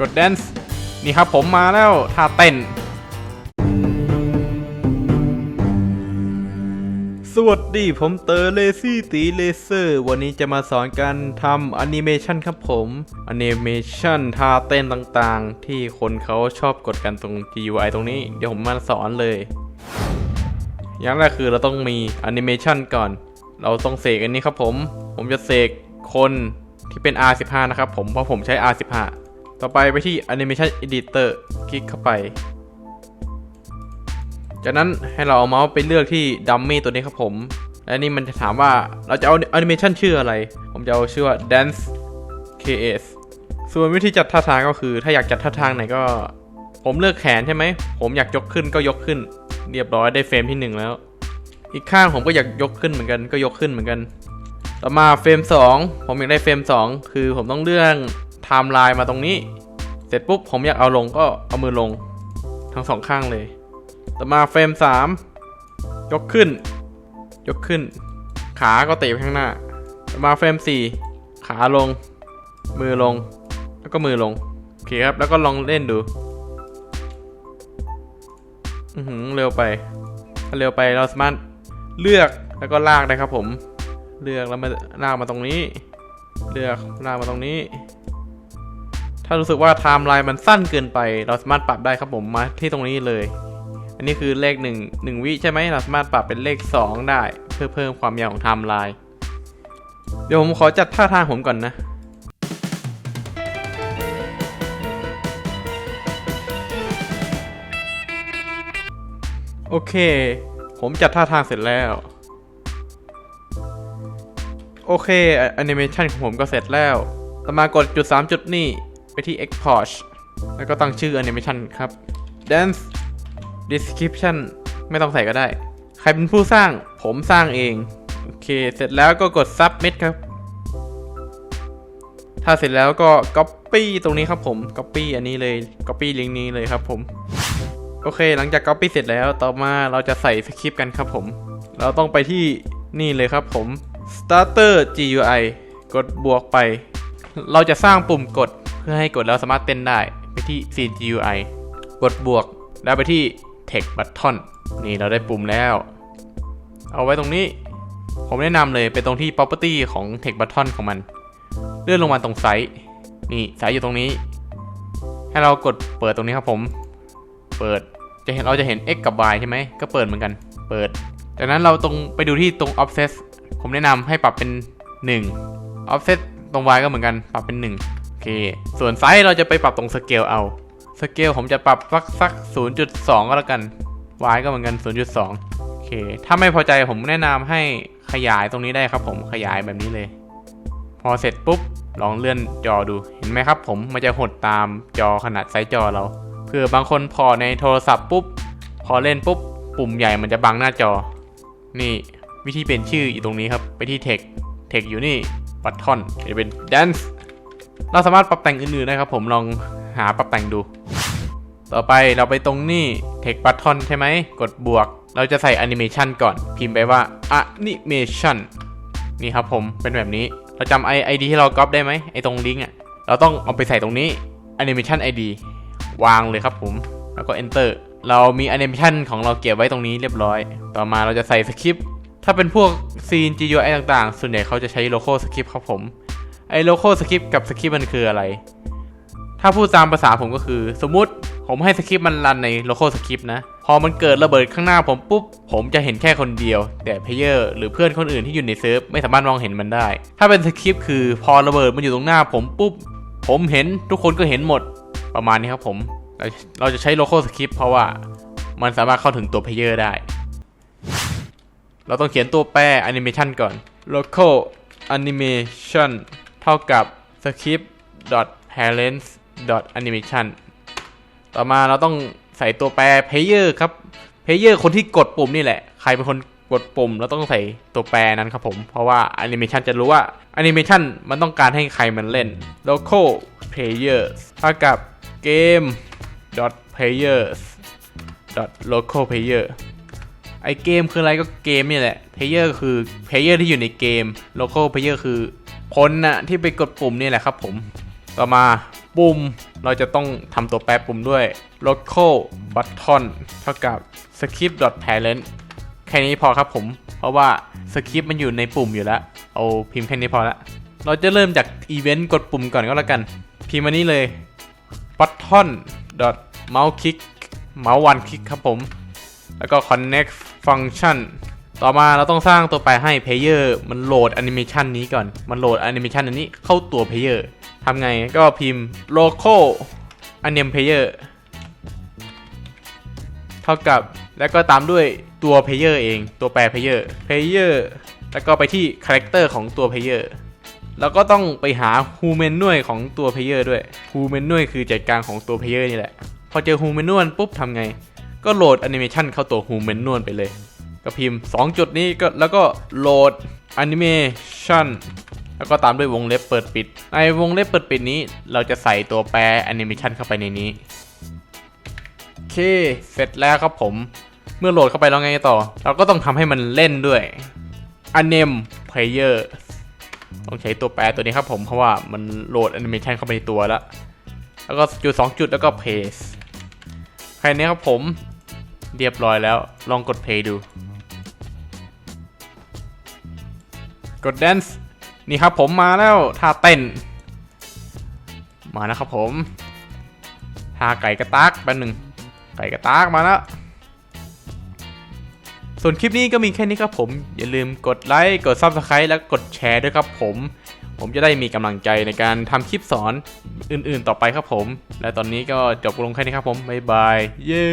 กดแดนซ์นี่ครับผมมาแล้วท่าเต้น สวัสดีผมเตอร์เลซี่ตีเลเซอร์ วันนี้จะมาสอนการทำแอนิเมชันครับผมแอนิเมชันท่าเต้นต่างๆ ที่คนเขาชอบกดกันตรง GUI ตรงนี้ เดี๋ยวผมมาสอนเลย อย่างแรกคือเราต้องมีแอนิเมชันก่อน เราต้องเสกอันนี้ครับผม ผมจะเสกคนที่เป็น R15 นะครับผม เพราะผมใช้ R15 ต่อไปไปที่ Animation Editor คลิกเข้าไป จากนั้นให้เราเอาเมาส์ไปเลือกที่ดัมมี่ตัวนี้ครับผม และนี่มันจะถามว่าเราจะเอาแอนิเมชันชื่ออะไร ผมจะเอาชื่อว่า Dance KS ส่วนวิธีจัดท่าทางก็คือ ถ้าอยากจัดท่าทางไหนก็ ผมเลือกแขนใช่ไหม ผมอยากยกขึ้นก็ยกขึ้น เรียบร้อยได้เฟรมที่หนึ่งแล้ว อีกข้างผมก็อยากยกขึ้นเหมือนกันก็ยกขึ้นเหมือนกัน ต่อมาเฟรม 2 ผมอยากได้เฟรม 2 คือผมต้องเลื่อน ไทม์ไลน์มาตรงนี้ เสร็จปุ๊บผมอยากเอาลงก็เอามือลงทั้งสองข้างเลย ต่อมาเฟรม 3 ยกขึ้น ยกขึ้น ขาก็เตะข้างหน้า ต่อมาเฟรม 4 ขาลง มือลง แล้วก็มือลง โอเคครับ แล้วก็ลองเล่นดู อือหือเร็วไปถ้าเร็วไปเราสามารถเลือกแล้วก็ลากได้ครับผม เลือกแล้วมาลากมาตรงนี้ เลือกลากมาตรงนี้ ถ้ารู้สึกว่าไทม์ไลน์มันสั้นเกินไป เราสามารถปรับได้ครับผมมาที่ตรงนี้เลย อันนี้คือเลข1 1วิใช่ไหมเราสามารถปรับเป็นเลข 2 ได้ เพื่อเพิ่มความยาวของไทม์ไลน์เดี๋ยวผมขอจัดท่าทางผมก่อนนะโอเค ผมจัดท่าทางเสร็จแล้ว โอเคแอนิเมชันของผมก็เสร็จแล้วต่อมากดจุด 3 จุดนี่ ไปที่ Export แล้วก็ตั้งชื่อแอนิเมชันครับ Dance Description ไม่ต้องใส่ก็ได้ ใครเป็นผู้สร้างผมสร้างเอง โอเค เสร็จแล้วก็กด Submit ครับ ถ้าเสร็จแล้วก็ Copy ตรงนี้ครับผม Copy อันนี้เลย Copy ลิงก์นี้เลยครับผม โอเค หลังจาก Copy เสร็จแล้ว ต่อมาเราจะใส่สคริปต์กันครับผม เราต้องไปที่นี่เลยครับผม Starter GUI กดบวกไป เราจะสร้างปุ่มกด เพื่อให้กดแล้วสามารถเต้นได้ไปที่ C G U I กดบวก แล้วไปที่ Text Button นี่เราได้ปุ่มแล้ว เอาไว้ตรงนี้ ผมแนะนำเลยไปตรงที่ Property ของ Text Button ของมัน เลื่อนลงมาตรงไซส์นี่ไซส์อยู่ตรงนี้ ให้เรากดเปิดตรงนี้ครับผม เปิดจะเห็นเราจะเห็น x กับ y ใช่ไหมก็เปิดเหมือนกัน เปิด จากนั้นเราตรงไปดูที่ตรง offset ผมแนะนำให้ปรับเป็น 1 offset ตรง y ก็เหมือนกัน ปรับเป็น 1 ส่วนไซส์เราจะไปปรับตรง scale เอา scale ผมจะปรับสักสัก 0.2 ก็แล้วกัน y ก็เหมือนกัน 0.2 โอเค ถ้าไม่พอใจผมแนะนำให้ขยายตรงนี้ได้ครับผมขยายแบบนี้เลย พอเสร็จปุ๊บ ลองเลื่อนจอดู เห็นไหมครับผม มันจะหดตามจอขนาดไซส์จอเรา เพื่อบางคนพอในโทรศัพท์ปุ๊บ พอเล่นปุ๊บ ปุ่มใหญ่มันจะบังหน้าจอ นี่วิธีเป็นชื่ออยู่ตรงนี้ครับ ไปที่ text text อยู่นี่ button จะเป็น dance เราสามารถปรับแต่งอื่นๆได้ครับผมลองหาปรับแต่งดู ต่อไปเราไปตรงนี้ text button ใช่ไหมกดบวก เราจะใส่ animation ก่อน พิมพ์ไปว่า animation นี่ครับผมเป็นแบบนี้ เราจำไอไอดีที่เราก๊อปได้ไหมไอตรงลิงก์อะเราต้องเอาไปใส่ตรงนี้ animation id วางเลยครับผมแล้วก็ enter เรามี animation ของเราเก็บไว้ตรงนี้เรียบร้อย ต่อมาเราจะใส่สคริปต์ถ้าเป็นพวก scene GUI ต่างๆ ส่วนใหญ่เขาจะใช้ local script ครับผม ไอ้ local script กับ script มันคืออะไร ถ้าพูดตามภาษาผมก็คือ สมมุติผมให้สคริปต์มันรันใน local script นะ พอมันเกิดระเบิดข้างหน้าผมปุ๊บ ผมจะเห็นแค่คนเดียว แต่ player หรือเพื่อนคนอื่นที่อยู่ในเซิร์ฟไม่สามารถมองเห็นมันได้ ถ้าเป็นสคริปต์คือพอระเบิดมันอยู่ตรงหน้าผมปุ๊บ ผมเห็นทุกคนก็เห็นหมดประมาณนี้ครับผม เราเราจะใช้ local script เพราะว่ามันสามารถเข้าถึงตัว player ได้ เราต้องเขียนตัวแปร animation ก่อน local animation เท่ากับ script parents animation ต่อมาเราต้องใส่ตัวแปร player ครับ player คนที่กดปุ่มนี่แหละ ใครเป็นคนกดปุ่มเราต้องใส่ตัวแปรนั้นครับผม เพราะว่า animation จะรู้ว่า animation มันต้องการให้ใครมันเล่น local players เท่ากับ game players local player ไอเกมคืออะไรก็เกมนี่แหละ player คือ player ที่อยู่ในเกม local player คือ คนน่ะที่ไปกดปุ่มนี่แหละครับผมต่อมาปุ่มเราจะต้องทำตัวแปรปุ่มด้วย local button เท่ากับ script parent แค่นี้พอครับผม เพราะว่าสคริปต์มันอยู่ในปุ่มอยู่แล้ว เอาพิมพ์แค่นี้พอละ เราจะเริ่มจากอีเวนต์กดปุ่มก่อนก็แล้วกัน พิมพ์มานี้เลย button mouse click mouse one click ครับผม แล้วก็ connect function ต่อมาเราต้องสร้างตัวแปรให้ player มันโหลดแอนิเมชันนี้ก่อน มันโหลดแอนิเมชันอันนี้เข้าตัว player ทำไงก็พิมพ์ local anim player เท่ากับแล้วก็ตามด้วยตัว player เองตัวแปร player player แล้วก็ไปที่ character ของตัว player แล้วก็ต้องไปหา who manual ของตัว player ด้วย who manual คือใจกางของตัว player นี่แหละ พอเจอ who manual ปุ๊บทำไง ก็โหลดแอนิเมชันเข้าตัว who manual ไปเลย ก็พิมพ์ 2 จุดนี้ก็แล้วก็โหลดแอนิเมชันแล้วก็ตามด้วยวงเล็บเปิดปิด ในวงเล็บเปิดปิดนี้ เราจะใส่ตัวแปรแอนิเมชันเข้าไปในนี้โอเค เสร็จแล้วครับผม เมื่อโหลดเข้าไปแล้วไงต่อ เราก็ต้องทำให้มันเล่นด้วย anim player ต้องใช้ตัวแปรตัวนี้ครับผม เพราะว่ามันโหลดแอนิเมชันเข้าไปในตัวแล้ว แล้วก็จุด2จุดแล้วก็ paste แค่นี้ครับผม เรียบร้อยแล้ว ลองกด play ดู กด dance นี่ครับผมมาแล้วท่าเต้น มานะครับผมท่าไก่กระตากแป๊บหนึ่งไก่กระตากมาแล้วส่วนคลิปนี้ก็มีแค่นี้ครับผม อย่าลืมกดไลค์ กด Subscribe และกดแชร์ด้วยครับผม ผมจะได้มีกำลังใจในการทำคลิปสอนอื่นๆต่อไปครับผม และตอนนี้ก็จบลงแค่นี้ครับผม บ๊ายบาย เย้